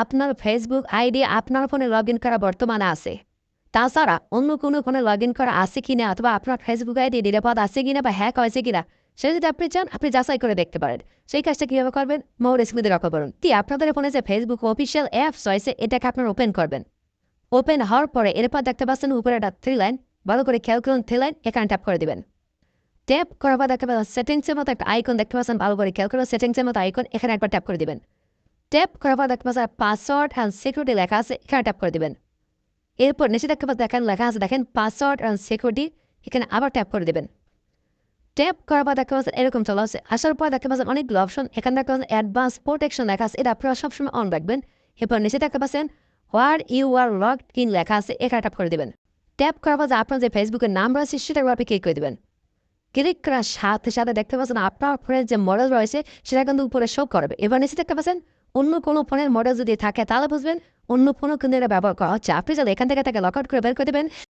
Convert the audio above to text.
আপনার Facebook ID, আপনার ফোনে লগ ইন করা বর্তমানে আছে। তাছাড়া অন্য কোনো ফোনে লগ ইন করা আছে কিনা অথবা আপনার ফেসবুক আইডি নিরাপদ আছে কিনা বা হ্যাক হয়েছে কিনা সেটা যদি আপনি চান, আপনি যাচাই করে দেখতে পারেন। সেই কাজটা কীভাবে করবেন? মোর স্ক্রিনে রাখা করুন। কি আপনাদের ফোনে যে ফেসবুক অফিসিয়াল অ্যাপস রয়েছে, এটাকে আপনার ওপেন করবেন। ওপেন হওয়ার পরে এরপর দেখতে পাচ্ছেন উপরে একটা থ্রি লাইন ভালো করে খেয়াল করুন থ্রি লাইন এখানে ট্যাপ করে দিবেন। ট্যাপ করার পর দেখতে পাচ্ছেন সেটিংসের মতো একটা আইকন দেখতে পাচ্ছেন, ভালো করে খেয়াল করুন সেটিংসের মতো আইকন এখানে একবার ট্যাপ করে দিবেন। ট্যাপ করার পর দেখতে পাচ্ছেন পাসওয়ার্ড অ্যান্ড সিকিউরিটি লেখা আছে, এখানে ট্যাপ করে দিবেন। এরপর নিচে দেখতে পাচ্ছেন দেখেন, লেখা আছে, দেখেন পাসওয়ার্ড অ্যান্ড সিকিউরিটি এখানে আবার ট্যাপ করে দেবেন। ট্যাপ করার পর দেখতে পাচ্ছেন এরকম চলে আসছে আসার পর দেখতে পাচ্ছেন অনেকগুলো অপশন এখানে দেখতে পাচ্ছেন অ্যাডভান্স প্রোটেকশন লেখা আছে, এটা আপনারা সবসময় অন রাখবেন। এরপর নিচে দেখতে পাচ্ছেন where you are log in লেখা আছে, এখানে ট্যাপ করে দেবেন। ট্যাপ করার পর আপনার যে ফেসবুকের নাম রয়েছে সেটার আপনি ক্লিক করে দেবেন। ক্লিক করার সাথে সাথে দেখতে পাচ্ছেন, আপনার ফোনের যে মডেল রয়েছে, সেটা কিন্তু উপরে শো করবে। এবার নিচে দেখতে পাচ্ছেন অন্য কোনো ফোনের মডেল যদি থাকে, তাহলে বুঝবেন অন্য ফোনও কিন্তু এটা ব্যবহার করা হচ্ছে। আপনি যদি এখান থেকে তাকে লক আউট করে বের করে দেবেন।